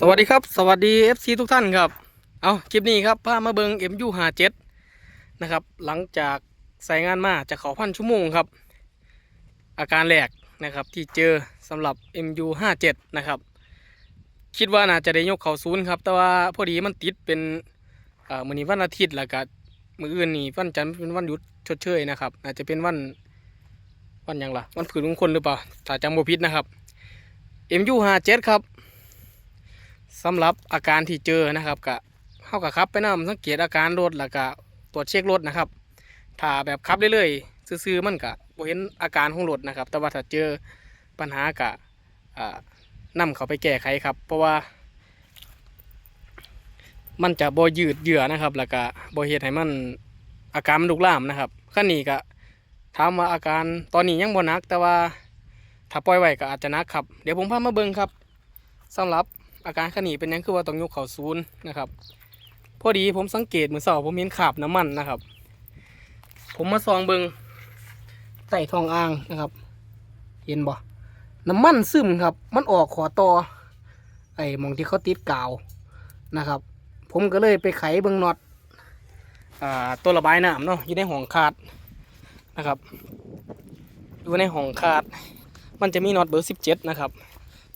สวัสดีครับ สวัสดี FC ทุกท่านครับ เอาคลิปนี้ครับพามาเบิง MU57 นะครับ หลังจากใส่งานมาจะเขาพันชั่วโมงครับ อาการแรกนะครับที่เจอสำหรับ MU57 นะครับ คิดว่าน่าจะได้ยกเขาศูนย์ครับ แต่ว่าพอดีมันติดเป็นเอ่อมื้อนี้วันอาทิตย์แล้วก็มืออื่นนี่วันจันทร์เป็นวันหยุดชดเชยนะครับอาจจะเป็นวันวันยังล่ะวันผืนมงคลหรือเปล่าถ้าจำบ่ผิดนะครับ MU57 ครับ สำหรับอาการที่เจอนะครับกะเข้ากับขับไปนำสังเกตอาการรถแล้วก็ตรวจเช็ครถนะครับ ถ้าแบบขับเรื่อยๆซื่อๆมันกะบเห็นอาการของรถนะครับ แต่ว่าถ้าเจอปัญหากะอ่านำเขาไปแก้ไขครับ เพราะว่า มันจะบยืดเยื้อนะครับ แล้วก็บเฮ็ดให้มันอาการมันลุกลามนะครับขั้นนี้ก็ถามว่าอาการตอนนี้ยังบ่นัก แต่ว่าถ้าปล่อยไว้ก็อาจจะนักครับ เดี๋ยวผมพามาเบิ่งครับสำหรับ อาการขนีเป็นยังคือว่าต้องยกเข่าศูนย์นะครับ พอดีผมสังเกตมือเสาผมเห็นขาบน้ำมันนะครับ ผมมาซองเบิงใส่ทองอ่างนะครับ เห็นบ่น้ำมันซึมครับ มันออกขอต่อไอ้มองที่เขาติดกาวนะครับ ผมก็เลยไปไขเบิงน็อตตัวระบายน้ำเนาะอยู่ในห้องคาดนะครับอยู่ในห้องคาด มันจะมีน็อตเบอร์สิบเจ็ดนะครับ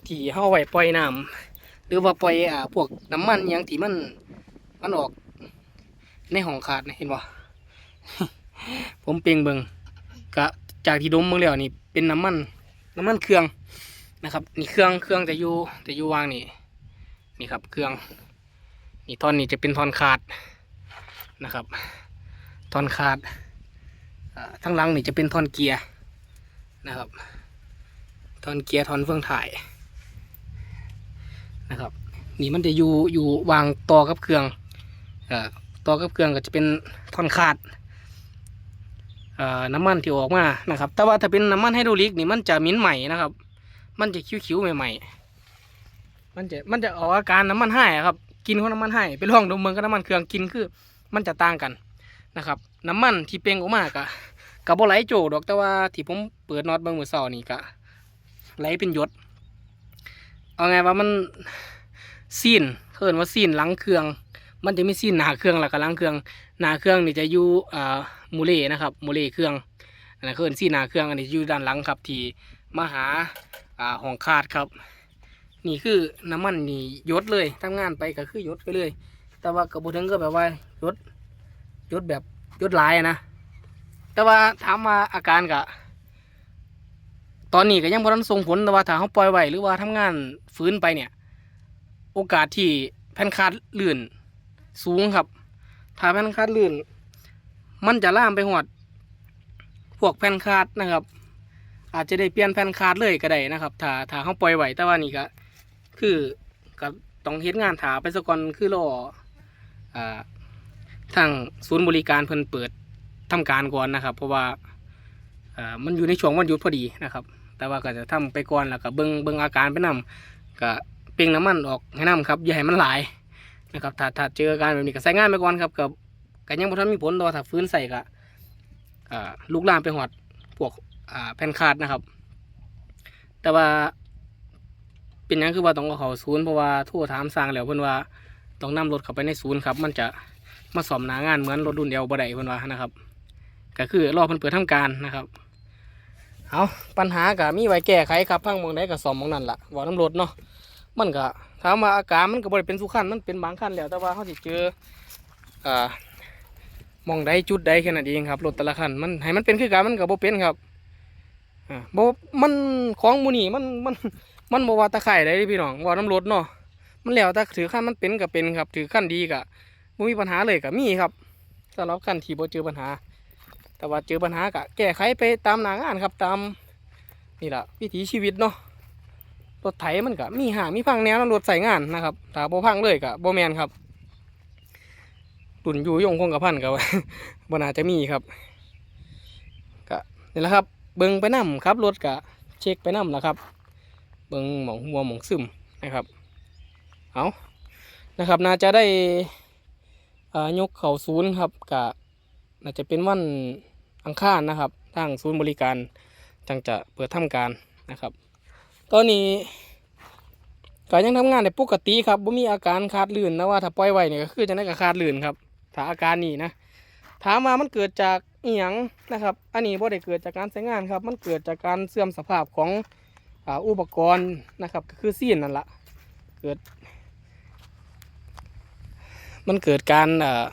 ที่เข้าไว้ปล่อยน้ำ หรือว่าปล่อยอ่าพวกน้ำมันอิหยังที่มันมันออก ในห้องขาดนะเห็นบ่ผมเปลียงเบิงกะจากที่ดมเมื่อแล้วนี่เป็นน้ำมันน้ำมันเครื่องนะครับ นี่เครื่องเครื่องจะอยู่จะอยู่วางนี่นี่ครับเครื่องนี่ท่อนนี้จะเป็นท่อนขาดนะครับท่อนขาดทั้งหลังนี่จะเป็นท่อนเกียร์นะครับท่อนเกียร์ท่อนเฟืองถ่าย นะครับ นี่มันจะอยู่อยู่วางต่อกับเครื่องอต่อกับเครื่องก็จะเป็นท่อนขาดน้ำมันที่ออกมานะครับ แต่ว่าถ้าเป็นน้ำมันไฮโดรลิกนี่มันจะมิ้นใหม่นะครับ มันจะคิ้วๆใหม่ๆ มันจะมันจะออกอาการน้ำมันให้ครับ กินของน้ำมันให้ไปลองดมเมืองกับน้ำมันเครื่องกินคือ มันจะต่างกันนะครับ น้ำมันที่เป่งออกมากะกับบไหลโจดอกแต่ว่าที่ผมเปิดน็อตเบิ่งมือเสานี่กะไหลเป็นหยด เอาไงว่ามันซีนเขินว่าซีนหลังเครื่อง มันจะมีซีนหนาเครื่องแล้วก็หลังเครื่องหนาเครื่องนี่จะอยู่อ่ามูเลนะครับมูเลเครื่องอันนั้นเขินซีนหนาเครื่องอันนี้อยู่ด้านหลังครับ ที่มหาอ่าห้องคาดครับ นี่คือน้ำมันนี่ยดเลยทำงานไปก็คือยดไปเลย แต่ว่ากระบุถึงก็แบบว่ายดยดแบบยดลายนะแต่ว่าถามว่าอาการกะ ตอนนี้ก็ยังบ่ทันส่งผลแต่ว่าถ้าเขาปล่อยไว้หรือว่าทำงานฟื้นไปเนี่ย โอกาสที่แผ่นคาดลื่นสูงครับ ถ้าแผ่นคาดลื่น มันจะล่ามไปหอดพวกแผ่นคาดนะครับ อาจจะได้เปลี่ยนแผ่นคาดเลยก็ได้นะครับ ถ้าถ้าเขาปล่อยไว้แต่ว่านี่ก็คือก็ต้องเฮ็ดงานถาไปสก่อนคือรออ่าทางศูนย์บริการเพิ่นเปิดทำการก่อนนะครับ เพราะว่ามันอยู่ในช่วงวันหยุดพอดีนะครับ แต่ว่าก็จะทำไปก่อนแล้วก็เบิงเบิงอาการไปนํก็เปล่งน้ำมันออกให้นํครับอย่าให้มันหลายนะครับถ้าถ้าเจออาการแบบนี้ก็ใส่งานไปก่อนครับกับก็ยังบ่ทันมีผลต่ว่าถ้าฟื้นใส่ก็ลูกลามไปหอดพวกแผ่นคาดนะครับ แต่ว่าเป็นยังคือว่าต้องเอาเขาศูนย์เพราะว่าทั่วถามสร้างแล้วเพิ่อนว่าต้องนำรถเข้าไปในศูนย์ครับ มันจะมาสอมหนางานเหมือนรถรุ่นเดียวบ่ได้เพิ่อนว่านะครับ ก็คือรอเพิ่นเปิดทำการนะครับ เอาปัญหาก็มีไว้แก้ไขครับพังมองใดก็ซ่อมมองนั้นล่ะบ่น้ำรถเนาะมันก็ถามว่าอาการมันก็บ่ได้เป็นสุขันมันเป็นบางคันแล้วแต่ว่าเฮาสิเจออ่ามองใดจุดใดแค่นั้นเองครับรถแต่ละคันมันให้มันเป็นคือกันมันก็บ่เป็นครับอ่าบ่มันของมูนี้มันมันมันบ่ว่าตะไคร่ได้เด้พี่น้องว่าน้ำรถเนาะมันแล้วแต่ถือคันมันเป็นก็เป็นครับ ถือคันดีก็บ่มีปัญหาเลยก็มีครับสำหรับคันที่บ่เจอปัญหา แต่ว่าเจอปัญหาก็แก้ไขไปตามหนางานครับตามนี่แหละวิถีชีวิตเนาะรถไถมันก็มีห่างมีพังแนวรถใส่งานนะครับถ้าบ่พังเลยก็บ่แมนครับตุ่นอยู่ยงคงกับพันกับบ่น่าจะมีครับก็นี่แหละครับ เบิ่งไปนํครับรถก็เช็คไปนํแหละครับ เบิ่งหมองหัวหมองซึมนะครับเอานะครับน่าจะได้ยกเข่าศูนย์ครับกะน่าจะเป็นวัน อังคารนะครับทางศูนย์บริการจังจะเปิดทำการนะครับ ตอนนี้ก็ยังทำงานได้ปกติครับบ่มีอาการขาดลื่นนะว่าถ้าปล่อยไว้เนี่ยก็คือจะได้กับขาดลื่นครับ ถ้าอาการนี้นะถามว่ามันเกิดจากอีหยังนะครับ อันนี้บ่ได้เกิดจากการใช้งานครับ มันเกิดจากการเสื่อมสภาพของอ,อุปกรณ์นะครับก็คือซีนนั่นแหละเกิด มันเกิดการอ่อ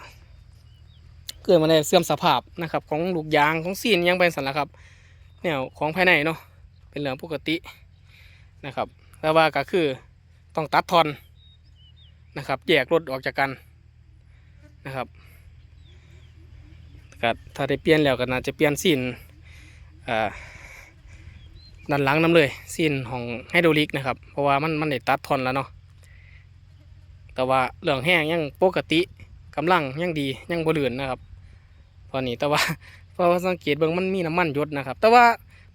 เกิดมาในเสื่อมสภาพนะครับ ของลูกยางของซีนยังเป็นสันละครับแนวของภายในเนาะเป็นเรื่องปกตินะครับแต่ว่าก็คือต้องตัดทอนนะครับแยกรถออกจากกันนะครับก็ถ้าได้เปลี่ยนแล้วก็น่าจะเปลี่ยนซีนด้านหลังน้ำเลยซีนของไฮโดรลิกนะครับ เพราะว่ามันมันได้ตัดทอนแล้วเนาะแต่ว่าเรื่องแห้งยังปกติกำลังยังดียังบ่เลือนนะครับ ตอนนี้แต่ว่าเพราะว่าสังเกตเบิ่งมันมีน้ำมันยดนะครับ แต่ว่า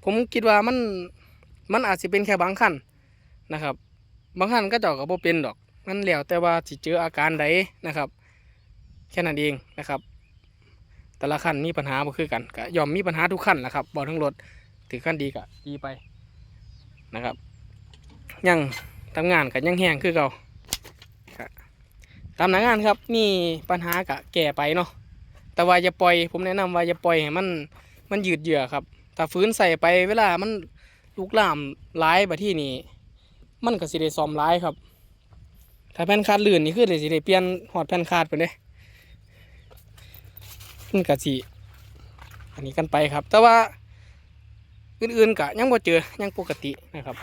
ผมคิดว่ามันมันอาจจะเป็นแค่บางขั้นนะครับ บางขั้นก็เจาะกับบ่เป็นดอกมันแล้วแต่ว่าสิเจออาการใดนะครับ แค่นั้นเองนะครับ แต่ละขั้นมีปัญหาบ่คือกันก็ยอมมีปัญหาทุกขั้นแหละครับบ่ทั้งรถถือขั้นดีก็ดีไปนะครับ ยังทำงานกันยังแห้งคือเก่าตามหนังงานครับมีปัญหากะแก่ไปเนาะ แต่ว่าอย่าปล่อย ผมแนะนำว่าอย่าปล่อยให้มันมันยืดเยื้อครับ ถ้าฟื้นใส่ไปเวลามันลุกลามร้ายไปที่นี่มันก็สิได้ซอมร้ายครับ ถ้าแผ่นคาดลื่นนี่คือเลยสิได้เปลี่ยนหอดแผ่นคาดไปเลยมันก็สิอันนี้กันไปครับ แต่ว่าอื่นๆกะยังบ่เจอยังปกตินะครับ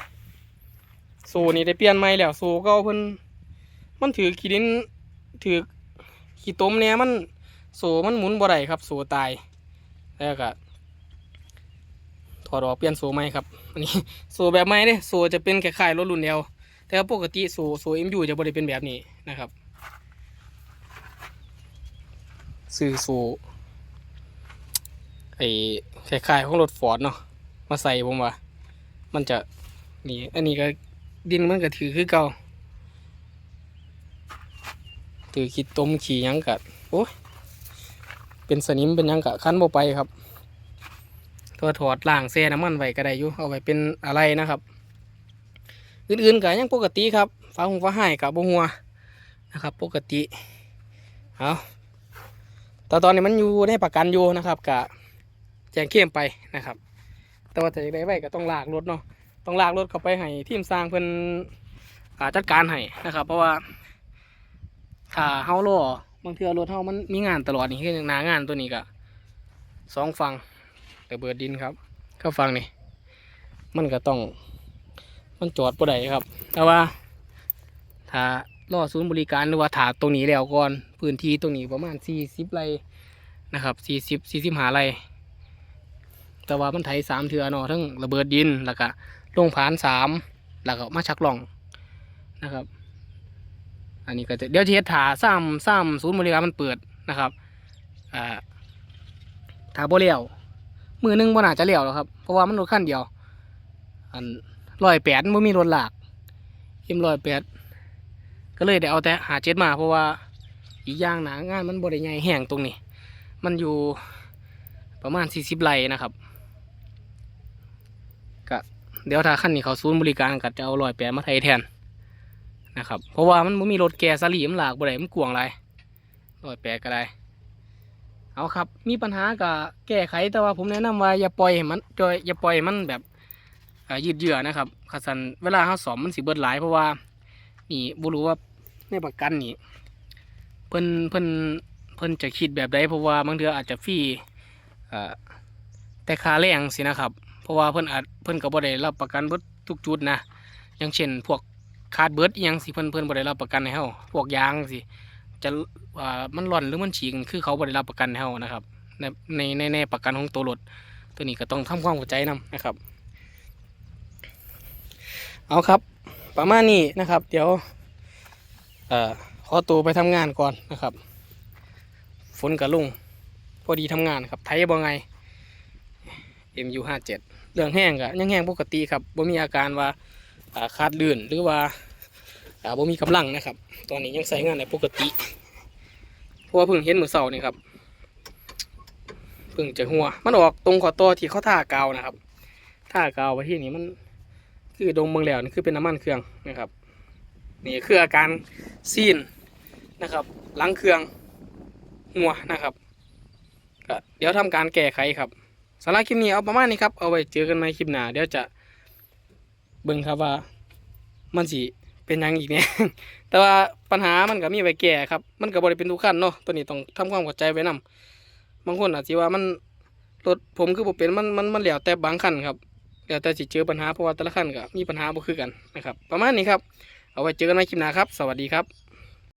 โซนี่ได้เปลี่ยนใหม่แล้วโซก็เพิ่นมันถือขีดินถือขีต้มเนี่ยมัน โซมันหมุนบ่ได้ครับโซตายแล้วก็ถอดออกเปลี่ยนโซใหม่ครับอันนี้โซแบบใหม่เนี่ยโซจะเป็นคล้ายๆรถรุ่นเดียวแต่ปกติโซโซเอ็มยูจะบ่ได้เป็นแบบนี้นะครับซื้อโซไอ้คล้ายๆของรถฟอร์ดเนาะมาใส่ผมว่า มันจะนี่อันนี้ก็ดินมันก็ถือคือเก่าตือขี้ต้มขี่ยังกะโอ้ย เป็นสนิมเป็นยังกะคันบ่ไปครับตัวถอดล่างแซ่น้ำมันไว้ก็ได้อยู่เอาไว้เป็นอะไรนะครับ อื่นๆกะยังปกติครับฟ้าหงฟ้าหายกะบ่หัวนะครับ ปกติเอาแต่ตอนนี้มันอยู่ในประกันอยู่นะครับกะแจ้งเข้มไปนะครับ แต่ว่าจะได้ไว้ก็ต้องลากรถเนาะต้องลากรถเข้าไปให้ทีมสร้างเพิ่นอ่าจัดการให้นะครับ เพราะว่าถ้าเฮาล่อ บางเทื่อรถเฮามันมีงานตลอดนี่คือหนางานตัวนี้ก็สองฝั่งระเบิดดินครับก็ฝั่งนี่มันก็ต้องมันจอดบ่ได้ครับ แต่ว่าถ้าล่อศูนย์บริการหรือว่าถาตรงนี้แล้วก่อนพื้นที่ตรงนี้ประมาณ40ไร่นะครับ40 45ไร่แต่ว่ามันไถสามเทื่อนาะทั้งระเบิดดินแล้วก็ลงผานสามแล้วก็มาชักล่องนะครับ อันนี้ก็จะเดี๋ยวจะเฮ็ดถาซ้ำซ้ำศูนย์บริการมันเปิดนะครับอ่าถาบ่เลี้ยวมือหนึงบ่น่าจะเลี้ยวหรอกครับเพราะว่ามันรถคันเดียว อันร้อยแปดมันมีรถหลากเอ็มร้อยแปดก็เลยได้เอาแต่หาเจ็ดมาเพราะว่าอีกอย่างหนางานมันบริใหญ่แห้งตรงนี้ มันอยู่ประมาณสี่สิบไร่นะครับก็เดี๋ยวถ้าขั้นนี้เขาศูนย์บริการก็จะเอารอยแปดมาไทยแทน นะครับเพราะว่ามันมีรถแก่สลีมนหลากบ่ได้มันกวงไรร้อยแปดก็ได้เอาครับ มีปัญหาก็แก้ไขแต่ว่าผมแนะนำว่าอย่าปล่อยมันจอยอย่าปล่อยมันแบบยืดเยื้อนะครับขัสันเวลาเขาสอมมันสิเบิดหลายเพราะว่านี่บ่รู้ว่าในประกันนี่เพิ่นเพิ่นเพิ่นจะคิดแบบใดเพราะว่าบางเทืออาจจะฟี่แต่ค่าแรงสินะครับ เพราะว่าเพิ่นอาจเพิ่นก็บ่ได้รับประกันเบิดทุกจุดนะอย่างเช่น พวก ขาดเบิดอิหยังสิเพิ่นเพิ่นบ่ได้รับประกันให้เฮาพวกยางสิจะอ่ามันร่อนหรือมันฉีกคือเขาบ่ได้รับประกันให้เฮานะครับในในในประกันของตัวรถตัวนี้ก็ต้องทำความเข้าใจนํนะครับ เอาครับ ประมาณนี้นะครับ เดี๋ยวเอ่อขอตัวไปทำงานก่อนนะครับ ฝนกับลุงพอดีทำงานครับ ไทยบ่ไง MU57 เรื่องแห้งก็ยังแห้งปกติครับบ่มีอาการว่าอ่าขาดลื่นหรือว่า อ่าบ่มีกำลังนะครับ ตอนนี้ยังใช้งานได้ปกติ เพราะว่าเพิ่งเห็นมือเสานี่ครับ เพิ่งจะหัว มันออกตรงขอตัวที่เขาท่ากาวนะครับท่ากาวไปที่นี่มัน คือดงเมืองแล้วนี่คือเป็นน้ำมันเครื่องนะครับ นี่คืออาการซีนนะครับหลังเครื่องหัวนะครับก็เดี๋ยวทำการแก้ไขครับสำหรับคลิปนี้เอาประมาณนี้ครับ เอาไว้เจอกันใหม่คลิปหน้าเดี๋ยวจะเบิ่งครับว่ามันสิ เป็นยังอีกเนี่ย แต่ว่าปัญหามันก็มีไว้แก่ครับ มันก็บริเป็นทุกขั้นเนาะ ตัวนี้ต้องทำความเข้าใจไว้นํบางคนอาจจะว่ามันรถผมคือบ่เป็นมันมันมันแล้วแต่บางขั้นครับแล้วแต่จิเจอปัญหาเพราะว่าแต่ละขั้นก็มีปัญหาบ่คือกันนะครับ ประมาณนี้ครับ เอาไว้เจอกันในคลิปหน้าครับ สวัสดีครับ